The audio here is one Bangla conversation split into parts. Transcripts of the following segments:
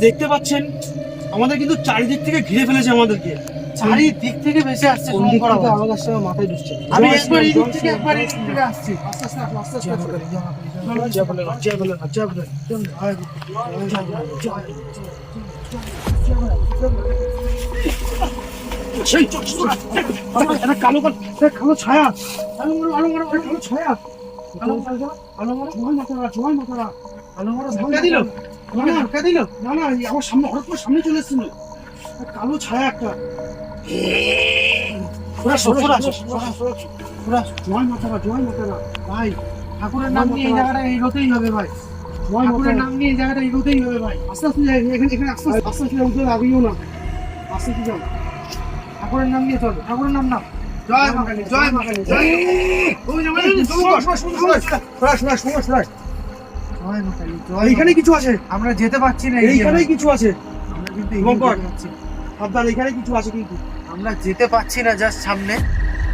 দেখতে পাচ্ছেন আমাদের কিন্তু। চারিদিক থেকে ঘিরে ফেলেছে আমাদেরকে। চারি দিক থেকে ভেসে আসছে করা আমাদের সময় মাথায় ঢুকছে? আমি একবার এই দিক থেকে একবার এই দিক থেকে আসছি। কালো ছায়া। আলো আলো ছায়া। আলো আলো আলো দিল। না না আমার সামনে হঠাৎ সামনে চলে এসেছিল। কালো ছায়া একটা। জয় মাতারা জয় মাতারা ভাই ঠাকুরের নাম নিয়ে এই জায়গাটা এগোতেই হবে ভাই। ঠাকুরের নাম নিয়ে এই জায়গাটা এগোতেই হবে ভাই। আস্তে আস্তে এখানে এখানে আস্তে আস্তে আস্তে আস্তে উঠে লাগিও না। আস্তে আস্তে যাও। ঠাকুরের নাম নিয়ে চলো। ঠাকুরের নাম নাম জয় এইখানে কিছু আছে? আমরা যেতে পারছি না এই এইখানেই কিছু আছে? আমরা কিন্তু আপনার এখানে কিছু আছে কিন্তু আমরা যেতে পারছি না জাস্ট সামনে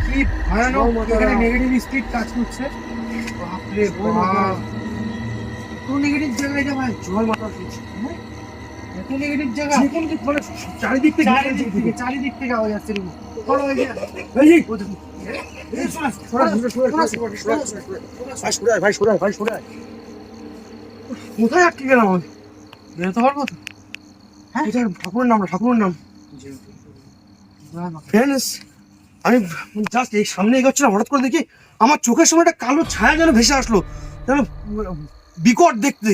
কি ভয়ানক এখানে নেগেটিভ স্পিড কাজ করছে বাপরে বাপ তো নেগেটিভ জায়গায় যা ভাই জল মাথা ফিরছে নেগেটিভ জায়গা চারিদিক থেকে চারিদিক থেকে কোথায় আটকে গেলাম আমি বেরোতে পারব তো হ্যাঁ ঠাকুরের নাম ঠাকুরের নাম ফ্রেন্ডস আমি জাস্ট এই সামনে এগোচ্ছিলাম হঠাৎ করে দেখি আমার চোখের সময় একটা কালো ছায়া যেন ভেসে আসলো, যেন বিকট দেখতে।